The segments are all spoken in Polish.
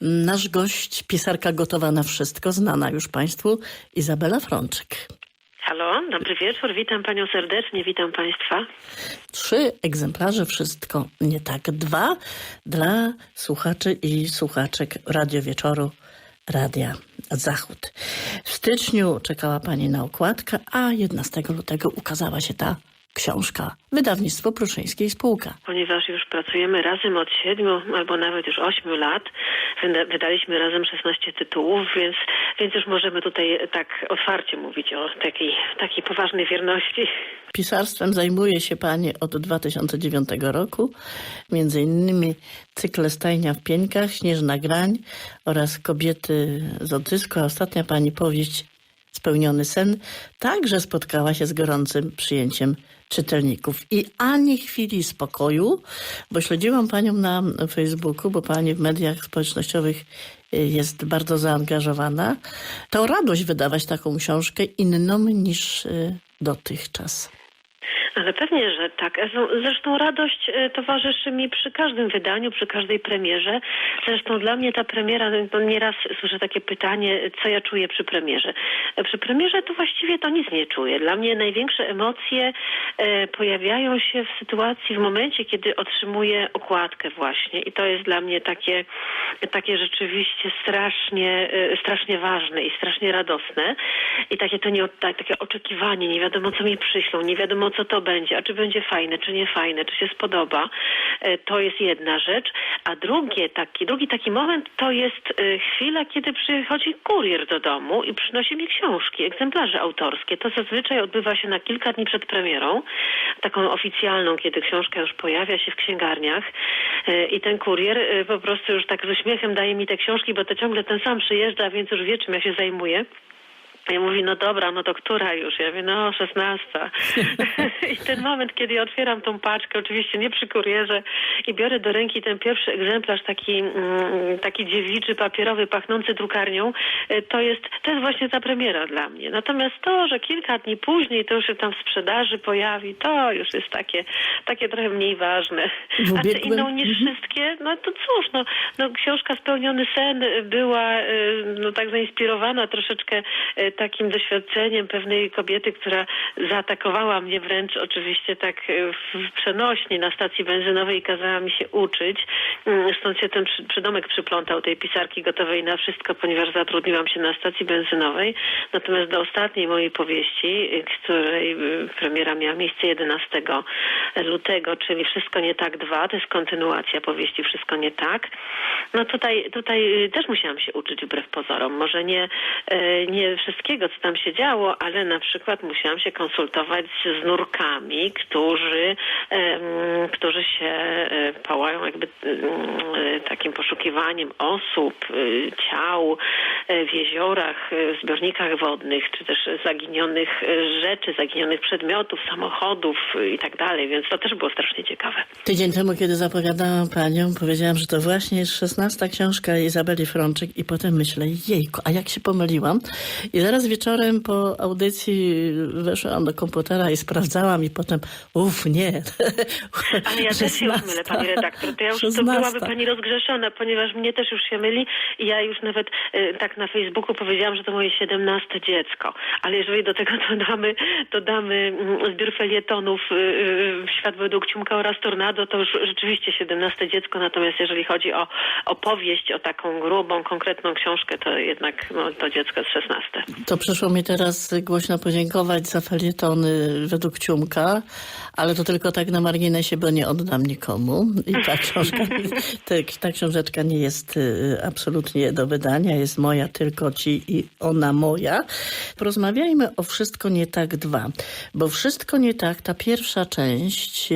Nasz gość, pisarka gotowa na wszystko, znana już Państwu, Izabela Frączyk. Halo, dobry wieczór, witam Panią serdecznie, witam Państwa. Trzy egzemplarze, wszystko nie tak. Dwa dla słuchaczy i słuchaczek Radio Wieczoru Radia Zachód. W styczniu czekała Pani na okładkę, a 11 lutego ukazała się ta książka. Wydawnictwo Pruszyńskiej Spółka. Ponieważ już pracujemy razem od siedmiu albo nawet już ośmiu lat, wyda- wydaliśmy razem 16 tytułów, więc, więc już możemy tutaj tak otwarcie mówić o takiej, takiej poważnej wierności. Pisarstwem zajmuje się Pani od 2009 roku, między innymi cykle Stajnia w Pieńkach, Śnieżna Grań oraz Kobiety z Otysku, a ostatnia Pani powieść Spełniony sen także spotkała się z gorącym przyjęciem czytelników. I ani chwili spokoju, bo śledziłam Panią na Facebooku, bo Pani w mediach społecznościowych y, jest bardzo zaangażowana. To radość wydawać taką książkę inną niż y, dotychczas. Ale pewnie, że tak. Zresztą- radość e, towarzyszy mi przy każdym wydaniu, przy każdej premierze. Zresztą dla mnie ta premiera, no nieraz słyszę takie pytanie, co ja czuję przy premierze. E, Przy premierze to właściwie to nic nie czuję. Dla mnie największe emocje e, pojawiają się w sytuacji, w momencie, kiedy otrzymuję okładkę właśnie. I to jest dla mnie takie, takie rzeczywiście strasznie, strasznie ważne i strasznie radosne. I takie to nie, tak, takie oczekiwanie, nie wiadomo co mi przyślą, nie wiadomo co to będzie, a czy będzie fajne, czy nie fajne, czy się spodoba. E, To jest jedna rzecz. A drugie, taki, drugi taki moment to jest e, chwila, kiedy przychodzi kurier do domu i przynosi mi książki, egzemplarze autorskie. To zazwyczaj odbywa się na kilka dni przed premierą, taką oficjalną, kiedy książka już pojawia się w księgarniach E, i ten kurier po prostu już tak z uśmiechem daje mi te książki, bo to ciągle ten sam przyjeżdża, więc już wie, czym ja się zajmuję. I mówi, no dobra, no to która już? Ja mówię, no szesnasta. I ten moment, kiedy ja otwieram tą paczkę, oczywiście nie przy kurierze i biorę do ręki ten pierwszy egzemplarz, taki, mm, taki dziewiczy, papierowy, pachnący drukarnią, e, to jest, to jest właśnie ta premiera dla mnie. Natomiast to, że kilka dni później to już się tam w sprzedaży pojawi, to już jest takie, takie trochę mniej ważne. W A czy ubiegłym- inną niż wszystkie? No to cóż, no, no książka Spełniony sen była y, no, tak zainspirowana troszeczkę y, takim doświadczeniem pewnej kobiety, która zaatakowała mnie wręcz oczywiście tak y, w przenośni na stacji benzynowej i kazała mi się uczyć. Mm, Stąd się ten przy- przydomek przyplątał tej pisarki gotowej na wszystko, ponieważ zatrudniłam się na stacji benzynowej. Natomiast do ostatniej mojej powieści, y, której y, premiera miała miejsce 11 lutego, czyli Wszystko nie tak dwa, to jest kontynuacja powieści Wszystko nie tak. No tutaj, tutaj też musiałam się uczyć wbrew pozorom. Może nie, e, nie wszystkiego, co tam się działo, ale na przykład musiałam się konsultować z nurkami, którzy, którzy się e, pałają jakby em, e, takim poszukiwaniem osób, e, ciał e, w jeziorach, e, w zbiornikach wodnych, czy też zaginionych e, rzeczy, zaginionych przedmiotów, samochodów e, i tak dalej, więc to też było strasznie ciekawe. Tydzień temu, kiedy zapowiadałam Panią, powiedziałam, że to właśnie jest szesnasta książka Izabeli Frączyk i potem myślę, jejku, a jak się pomyliłam. Zaraz wieczorem po audycji weszłam do komputera i sprawdzałam i potem, uff, nie. Ale ja też się już mylę, pani redaktor. To ja już to 16. byłaby pani rozgrzeszona, ponieważ mnie też już się myli i ja już nawet e, tak na Facebooku powiedziałam, że to moje siedemnaste dziecko. Ale jeżeli do tego dodamy, dodamy mm, zbiór felietonów y, y, Świat według Ciumka oraz Tornado, to już rzeczywiście siedemnaste dziecko. Natomiast jeżeli chodzi o opowieść, o taką grubą, konkretną książkę, to jednak no, to dziecko jest szesnaste. To przyszło mi teraz głośno podziękować za felietony według Ciumka, ale to tylko tak na marginesie, bo nie oddam nikomu. I ta książka, ta, ta książeczka nie jest y, absolutnie do wydania, jest moja tylko ci i ona moja. Porozmawiajmy o Wszystko nie tak dwa, bo Wszystko nie tak, ta pierwsza część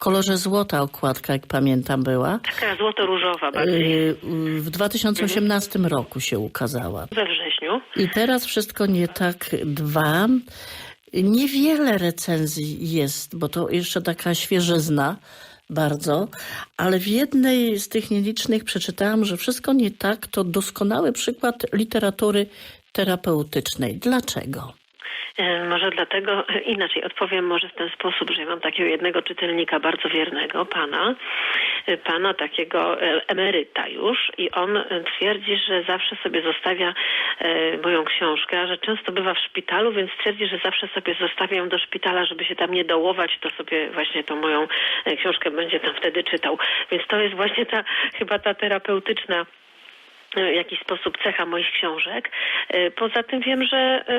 kolorze złota okładka, jak pamiętam, była. Taka złoto-różowa bardziej. y, W 2018 roku się ukazała. We wrześniu. I teraz wszystko nie tak dwa. Niewiele recenzji jest, bo to jeszcze taka świeżyzna bardzo, ale w jednej z tych nielicznych przeczytałam, że wszystko nie tak to doskonały przykład literatury terapeutycznej. Dlaczego? E, Może dlatego inaczej odpowiem może w ten sposób, że mam takiego jednego czytelnika bardzo wiernego, pana, e, pana takiego e, emeryta już i on twierdzi, że zawsze sobie zostawia moją książkę, a że często bywa w szpitalu, więc twierdzi, że zawsze sobie zostawia ją do szpitala, żeby się tam nie dołować, to sobie właśnie tą moją książkę będzie tam wtedy czytał. Więc to jest właśnie ta chyba ta terapeutyczna w jakiś sposób cecha moich książek. E, Poza tym wiem, że e,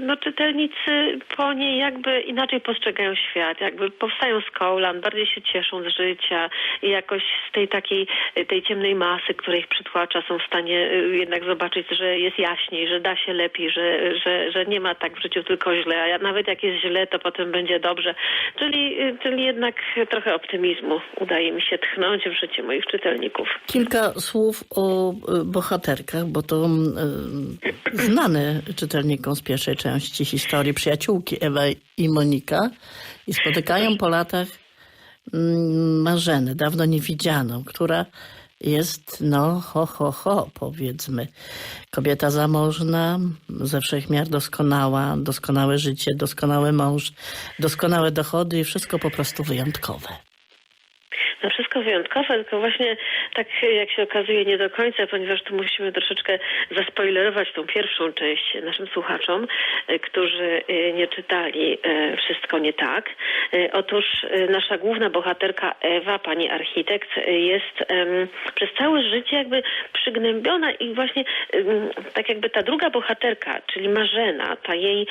no, czytelnicy po niej jakby inaczej postrzegają świat, jakby powstają z kolan, bardziej się cieszą z życia i jakoś z tej takiej, tej ciemnej masy, która ich przytłacza, są w stanie jednak zobaczyć, że jest jaśniej, że da się lepiej, że, że, że nie ma tak w życiu tylko źle, a nawet jak jest źle, to potem będzie dobrze. Czyli, czyli jednak trochę optymizmu udaje mi się tchnąć w życie moich czytelników. Kilka słów o y, bohaterkach, bo to y, znane czytelnikom z pierwszej części historii przyjaciółki Ewa i Monika i spotykają po latach mm, Marzenę, dawno niewidzianą, która jest, no, ho, ho, ho, powiedzmy. Kobieta zamożna, ze wszechmiar doskonała, doskonałe życie, doskonały mąż, doskonałe dochody i wszystko po prostu wyjątkowe. Wszystko wyjątkowe, tylko właśnie tak jak się okazuje nie do końca, ponieważ tu musimy troszeczkę zaspoilerować tą pierwszą część naszym słuchaczom, e, którzy e, nie czytali e, Wszystko nie tak. Otóż nasza główna bohaterka Ewa, pani architekt, jest przez całe życie jakby przygnębiona i właśnie tak jakby ta druga bohaterka, czyli Marzena, ta jej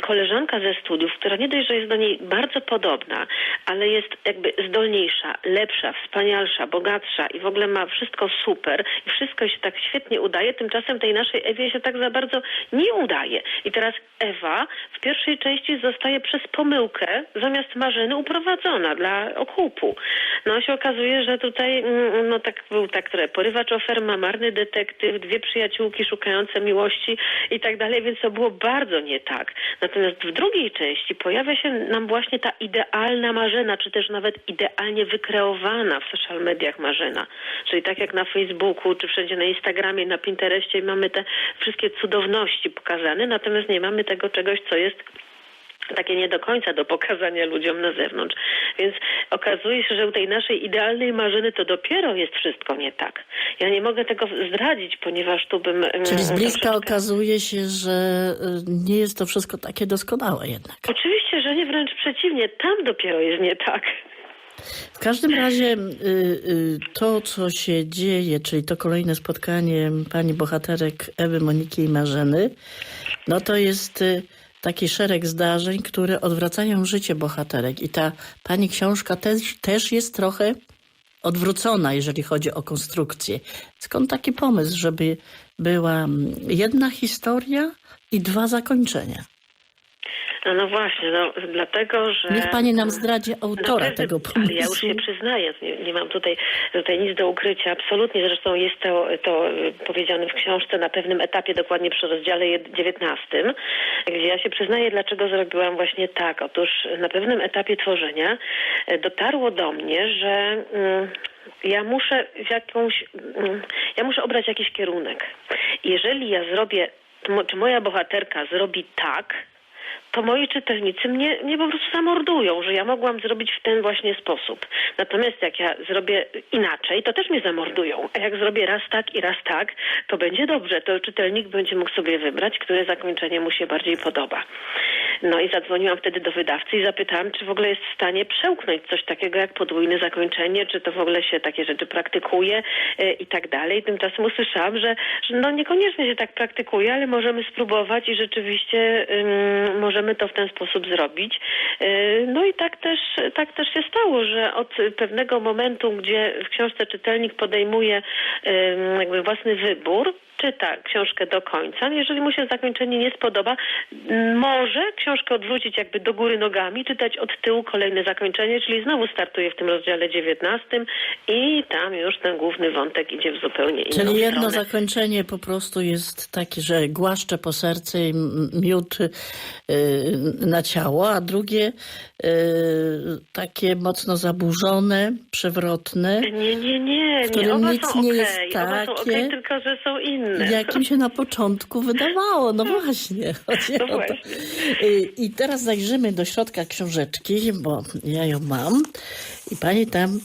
koleżanka ze studiów, która nie dość, że jest do niej bardzo podobna, ale jest jakby zdolniejsza, lepsza, wspanialsza, bogatsza i w ogóle ma wszystko super i wszystko się tak świetnie udaje, tymczasem tej naszej Ewie się tak za bardzo nie udaje. I teraz Ewa w pierwszej części zostaje przez pomyłkę zamiast Marzeny uprowadzona dla okupu. No się okazuje, że tutaj mm, no tak był tak trochę porywacz oferma, marny detektyw, dwie przyjaciółki szukające miłości i tak dalej, więc to było bardzo nie tak. Natomiast w drugiej części pojawia się nam właśnie ta idealna Marzena, czy też nawet idealnie wykreowana w social mediach Marzena. Czyli tak jak na Facebooku, czy wszędzie na Instagramie, na Pinterestie mamy te wszystkie cudowności pokazane, natomiast nie mamy tego czegoś, co jest takie nie do końca do pokazania ludziom na zewnątrz. Więc okazuje się, że u tej naszej idealnej Marzyny to dopiero jest wszystko nie tak. Ja nie mogę tego zdradzić, ponieważ tu bym... mm, Czyli z bliska okazuje się, że y, nie jest to wszystko takie doskonałe jednak. Oczywiście, że nie, wręcz przeciwnie. Tam dopiero jest nie tak. W każdym razie y, y, to, co się dzieje, czyli to kolejne spotkanie pani bohaterek Ewy, Moniki i Marzeny, no to jest y, taki szereg zdarzeń, które odwracają życie bohaterek. I ta pani książka też, też jest trochę odwrócona, jeżeli chodzi o konstrukcję. Skąd taki pomysł, żeby była mm, jedna historia i dwa zakończenia? No, no właśnie, no dlatego, że... Niech pani nam zdradzi autora Naprawdę, tego ale ja już pomysłu. się przyznaję, nie, nie mam tutaj, tutaj nic do ukrycia, absolutnie. Zresztą jest to, to y, powiedziane w książce na pewnym etapie, dokładnie przy rozdziale jed- 19, gdzie ja się przyznaję, dlaczego zrobiłam właśnie tak. Otóż na pewnym etapie tworzenia y, dotarło do mnie, że mm, ja muszę w jakąś, mm, ja muszę obrać jakiś kierunek. Jeżeli ja zrobię, czy moja bohaterka zrobi tak, to moi czytelnicy mnie, mnie po prostu zamordują, że ja mogłam zrobić w ten właśnie sposób. Natomiast jak ja zrobię inaczej, to też mnie zamordują. A jak zrobię raz tak i raz tak, to będzie dobrze. To czytelnik będzie mógł sobie wybrać, które zakończenie mu się bardziej podoba. No i zadzwoniłam wtedy do wydawcy i zapytałam, czy w ogóle jest w stanie przełknąć coś takiego jak podwójne zakończenie, czy to w ogóle się takie rzeczy praktykuje e, i tak dalej. Tymczasem usłyszałam, że, że no niekoniecznie się tak praktykuje, ale możemy spróbować i rzeczywiście ym, możemy to w ten sposób zrobić. Yy, no i tak też, tak też się stało, że od pewnego momentu, gdzie w książce czytelnik podejmuje jakby własny wybór, czyta książkę do końca. Jeżeli mu się zakończenie nie spodoba, m, może książkę odwrócić jakby do góry nogami, czytać od tyłu kolejne zakończenie, czyli znowu startuję w tym rozdziale 19 i tam już ten główny wątek idzie w zupełnie inną Czyli jedno stronę. zakończenie po prostu jest takie, że głaszcze po serce i miód y, na ciało, a drugie y, takie mocno zaburzone, przewrotne, Nie, nie, nie, w którym nie. Oba nic są nie okej. jest takie, okej, tylko że są inne. jakim się na początku wydawało. No właśnie. Chodzi No o to. właśnie. Y, I teraz zajrzymy do środka książeczki, bo ja ją mam. I pani tam, y,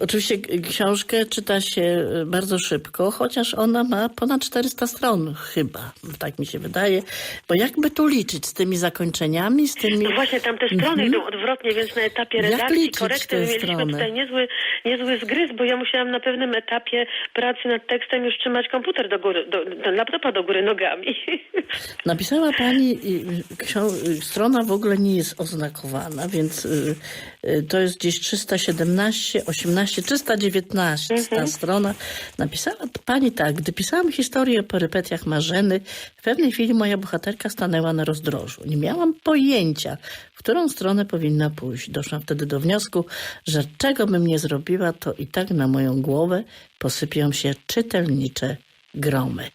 oczywiście k- książkę czyta się y, bardzo szybko, chociaż ona ma ponad 400 stron chyba, tak mi się wydaje. Bo jakby tu liczyć z tymi zakończeniami, z tymi... No właśnie, tam te strony idą odwrotnie, więc na etapie redakcji, korekty mieliśmy strony? tutaj niezły, niezły zgryz, bo ja musiałam na pewnym etapie pracy nad tekstem już trzymać komputer do góry, do, ten laptopa do góry nogami. Napisała pani, y, y, strona w ogóle nie jest oznakowana, więc y, y, to jest gdzieś 317, 18, 319 ta strona. Napisała pani tak, gdy pisałam historię o perypetiach Marzeny, w pewnej chwili moja bohaterka stanęła na rozdrożu. Nie miałam pojęcia, w którą stronę powinna pójść. Doszłam wtedy do wniosku, że czego bym nie zrobiła, to i tak na moją głowę posypią się czytelnicze gromy.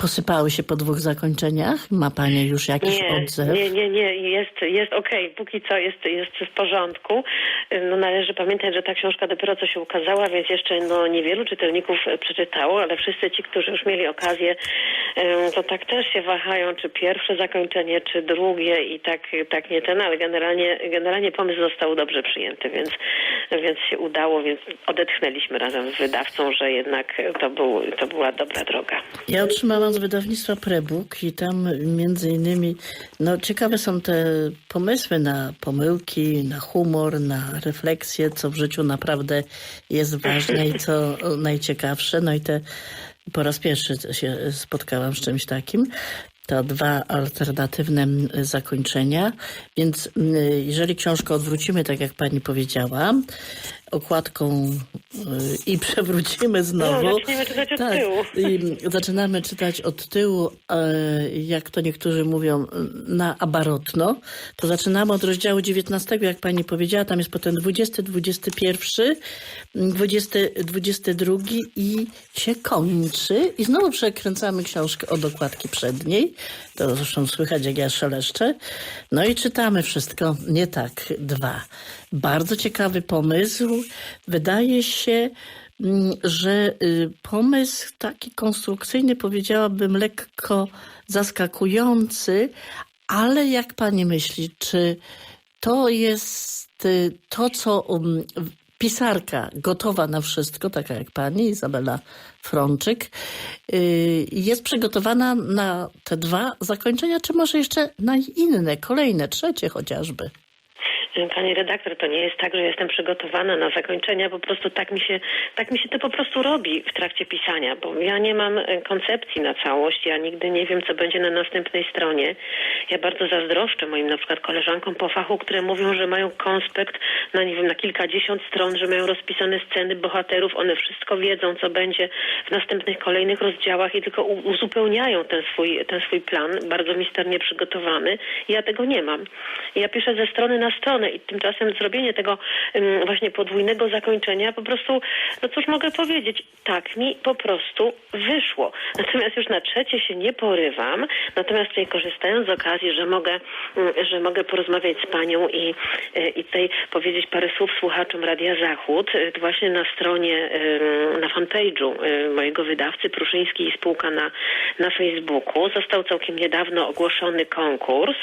Posypały się po dwóch zakończeniach? Ma Pani już jakiś Nie, odzew? nie, nie, nie, jest, jest okej, póki co jest, jest w porządku. No należy pamiętać, że ta książka dopiero co się ukazała, więc jeszcze no, niewielu czytelników przeczytało, ale wszyscy ci, którzy już mieli okazję, to tak też się wahają, czy pierwsze zakończenie, czy drugie i tak, tak nie ten, ale generalnie, generalnie pomysł został dobrze przyjęty, więc, więc się udało, więc odetchnęliśmy razem z wydawcą, że jednak to, był, to była dobra droga. Ja otrzymałam z wydawnictwa Prebook i tam między innymi, no ciekawe są te pomysły na pomyłki, na humor, na refleksję, co w życiu naprawdę jest ważne i co najciekawsze. No i te po raz pierwszy się spotkałam z czymś takim. To dwa alternatywne zakończenia. Więc jeżeli książkę odwrócimy, tak jak pani powiedziała, okładką y, i przewrócimy znowu. No, zaczniemy czytać od tak, tyłu. Zaczynamy czytać od tyłu, e, jak to niektórzy mówią, na abarotno. To zaczynamy od rozdziału 19, jak pani powiedziała, tam jest potem 20, 21, 20, 22 i się kończy. I znowu przekręcamy książkę od okładki przedniej. To zresztą słychać, jak ja szeleszczę. No i czytamy wszystko, nie tak, dwa. Bardzo ciekawy pomysł. Wydaje się, mm, że y, pomysł taki konstrukcyjny, powiedziałabym, lekko zaskakujący, ale jak pani myśli, czy to jest y, to, co um, pisarka gotowa na wszystko, taka jak pani Izabela Frączyk, y, jest przygotowana na te dwa zakończenia, czy może jeszcze na inne, kolejne, trzecie chociażby? Pani redaktor, to nie jest tak, że jestem przygotowana na zakończenia, po prostu tak mi się, tak mi się to po prostu robi w trakcie pisania, bo ja nie mam e, koncepcji na całość, ja nigdy nie wiem, co będzie na następnej stronie. Ja bardzo zazdroszczę moim na przykład koleżankom po fachu, które mówią, że mają konspekt na, nie wiem, na kilkadziesiąt stron, że mają rozpisane sceny bohaterów, one wszystko wiedzą, co będzie w następnych, kolejnych rozdziałach i tylko uzupełniają ten swój, ten swój plan, bardzo misternie przygotowany. Ja tego nie mam. Ja piszę ze strony na stronę i tymczasem zrobienie tego właśnie podwójnego zakończenia po prostu, no cóż mogę powiedzieć, tak mi po prostu wyszło. Natomiast już na trzecie się nie porywam, natomiast tutaj korzystając z okazji, że mogę, że mogę porozmawiać z panią i, y, i tutaj powiedzieć parę słów słuchaczom Radia Zachód, y, właśnie na stronie, na fanpage'u y, mojego wydawcy Pruszyński i spółka na, na Facebooku. Został całkiem niedawno ogłoszony konkurs,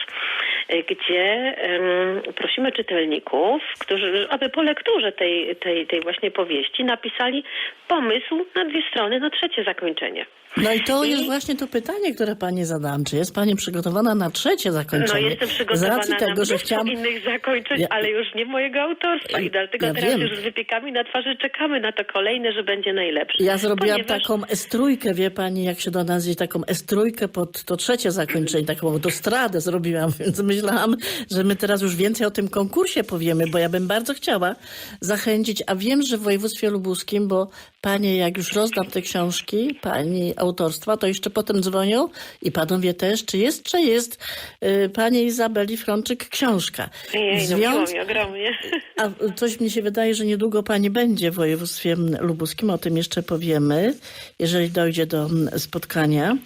gdzie em, prosimy czytelników, którzy, aby po lekturze tej, tej, tej właśnie powieści napisali pomysł na dwie strony na trzecie zakończenie. No i to I- jest właśnie to pytanie, które pani zadałam. Czy jest pani przygotowana na trzecie No zakończenie? jestem Z przygotowana racji na tego, że chciałam... innych zakończeń, Ja- ale już nie mojego autorstwa i dlatego Ja teraz wiem. już z wypiekami na twarzy czekamy na to kolejne, że będzie najlepsze. Ja zrobiłam Ponieważ- taką estrójkę, wie pani, jak się do nas taką estrójkę pod to trzecie zakończenie, taką autostradę zrobiłam, więc my, pomyślałam, że my teraz już więcej o tym konkursie powiemy, bo ja bym bardzo chciała zachęcić, a wiem, że w województwie lubuskim, bo panie, jak już rozdam te książki, pani autorstwa, to jeszcze potem dzwonią i panowie też, czy jest, czy jest y, pani Izabeli Frączyk książka. Jej, no miło mi ogromnie. A coś mi się wydaje, że niedługo pani będzie w województwie lubuskim, o tym jeszcze powiemy, jeżeli dojdzie do spotkania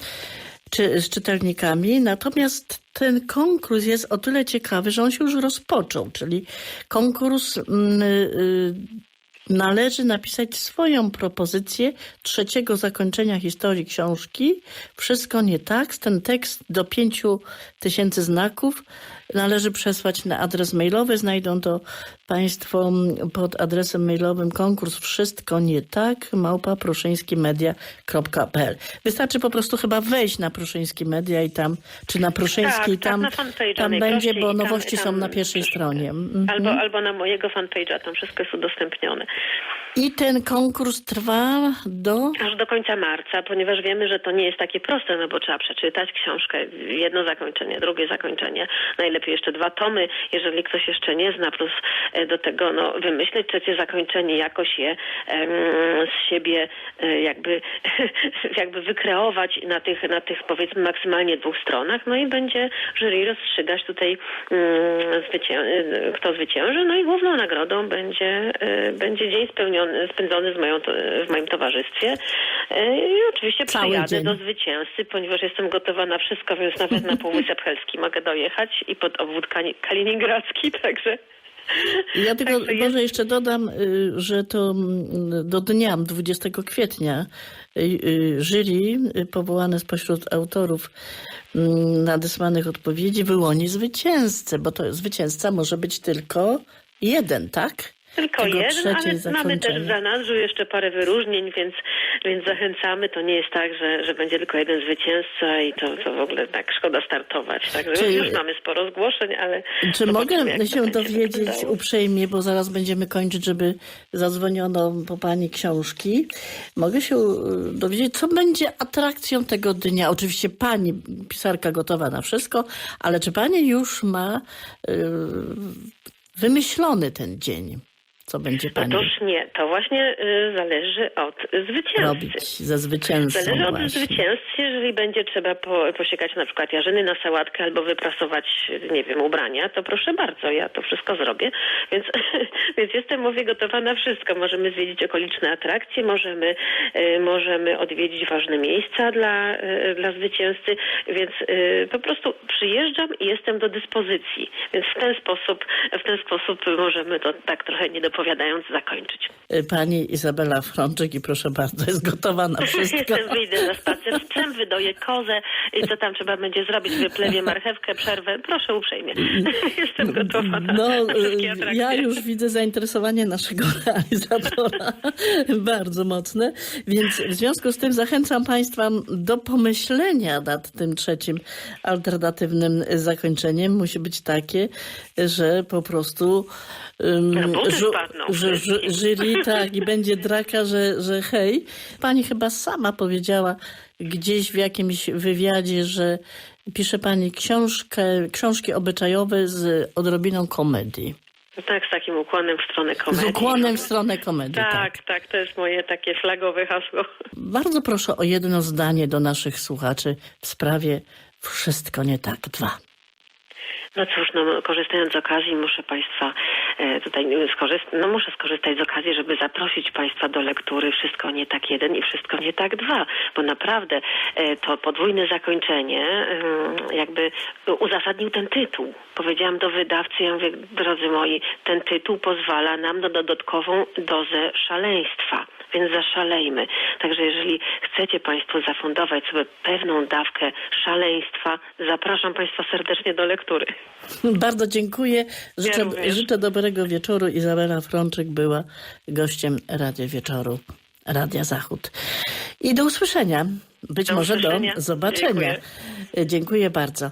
czy, z czytelnikami. Natomiast ten konkurs jest o tyle ciekawy, że on się już rozpoczął, czyli konkurs mm, y, należy napisać swoją propozycję trzeciego zakończenia historii książki. Wszystko nie tak. Ten tekst do pięciu tysięcy znaków należy przesłać na adres mailowy. Znajdą to Państwo pod adresem mailowym konkurs Wszystko nie tak małpa proszyńskimedia.pl Wystarczy po prostu chyba wejść na Proszyński Media i tam, czy na Proszyński, Tak, tak, tam, na fanpage'a tam będzie, bo i tam- nowości są na pierwszej stronie. Mhm. Albo, albo na mojego fanpage'a, tam wszystko jest udostępnione. I ten konkurs trwa do... Aż do końca marca, ponieważ wiemy, że to nie jest takie proste, no bo trzeba przeczytać książkę, jedno zakończenie, drugie zakończenie, najlepiej jeszcze dwa tomy, jeżeli ktoś jeszcze nie zna, plus e, do tego no, wymyśleć trzecie zakończenie, jakoś je em, z siebie e, jakby, jakby wykreować na tych, na tych powiedzmy maksymalnie dwóch stronach, no i będzie jury rozstrzygać tutaj mm, zwycię- e, kto zwycięży, no i główną nagrodą będzie, będzie dzień spełniony, spędzony z moją, to- w moim towarzystwie E, i oczywiście Cały przyjadę dzień. do zwycięzcy, ponieważ jestem gotowa na wszystko, więc nawet na Półwysep Helski mogę dojechać i pod obwód Kali- kaliningradzki, także... Ja tylko jest- może jeszcze dodam, y, że to mm, do dnia 20 kwietnia y, y, jury powołane spośród autorów mm, nadesłanych odpowiedzi wyłoni zwycięzcę, bo to zwycięzca może być tylko jeden, tak? Tylko jeden, ale mamy też w zanadrzu jeszcze parę wyróżnień, więc, więc zachęcamy. To nie jest tak, że, że będzie tylko jeden zwycięzca i to, to w ogóle tak szkoda startować. Także Czy- już mamy sporo zgłoszeń, ale... Czy mogę się dowiedzieć uprzejmie, bo zaraz będziemy kończyć, żeby zadzwoniono po pani książki. Mogę się y, dowiedzieć, co będzie atrakcją tego dnia. Oczywiście pani pisarka gotowa na wszystko, ale czy pani już ma y, wymyślony ten dzień? Co będzie pani Otóż nie, to właśnie y, zależy od zwycięzcy. robić ze zwycięzcą Zależy od właśnie? zwycięzcy, jeżeli będzie trzeba po, posiekać na przykład jarzyny na sałatkę albo wyprasować, nie wiem, ubrania, to proszę bardzo, ja to wszystko zrobię. Więc, więc jestem, mówię, gotowa na wszystko. Możemy zwiedzić okoliczne atrakcje, możemy, y, możemy odwiedzić ważne miejsca dla, y, dla zwycięzcy, więc po prostu przyjeżdżam i jestem do dyspozycji. Więc w ten sposób, w ten sposób możemy to tak trochę niedopowiadając zakończyć. Y, Pani Izabela Frączyk i proszę bardzo, jest gotowa na wszystko. Jestem, wyjdę na spacer z psem, wydoję kozę i co tam trzeba będzie zrobić, wyplewię marchewkę, przerwę. Proszę uprzejmie. Jestem gotowa na, No, na wszystkie y, atrakcje. ja już widzę zainteresowanie naszego realizatora bardzo mocne, więc w związku z tym zachęcam Państwa do pomyślenia nad tym trzecim alternatywnym zakończeniem. Musi być takie, że po prostu um, żu- że, że, wszystkim. jury tak i będzie draka, że, że hej. Pani chyba sama powiedziała gdzieś w jakimś wywiadzie, że pisze Pani książkę, książki obyczajowe z odrobiną komedii. Tak, z takim ukłonem w stronę komedii. Z ukłonem w stronę komedii, tak. Tak, tak, to jest moje takie flagowe hasło. Bardzo proszę o jedno zdanie do naszych słuchaczy w sprawie Wszystko nie tak. Dwa. No cóż, no, korzystając z okazji, muszę Państwa e, tutaj skorzystać, no muszę skorzystać z okazji, żeby zaprosić Państwa do lektury Wszystko nie tak jeden i Wszystko nie tak dwa, bo naprawdę e, to podwójne zakończenie jakby uzasadnił ten tytuł. Powiedziałam do wydawcy, ja mówię, drodzy moi, ten tytuł pozwala nam na dodatkową dozę szaleństwa. Więc zaszalejmy. Także jeżeli chcecie Państwo zafundować sobie pewną dawkę szaleństwa, zapraszam Państwa serdecznie do lektury. Bardzo dziękuję. Życzę, również. życzę dobrego wieczoru. Izabela Frączyk była gościem Radia Wieczoru Radia Zachód. I do usłyszenia. Być Do może usłyszenia. do zobaczenia. Dziękuję. Dziękuję bardzo.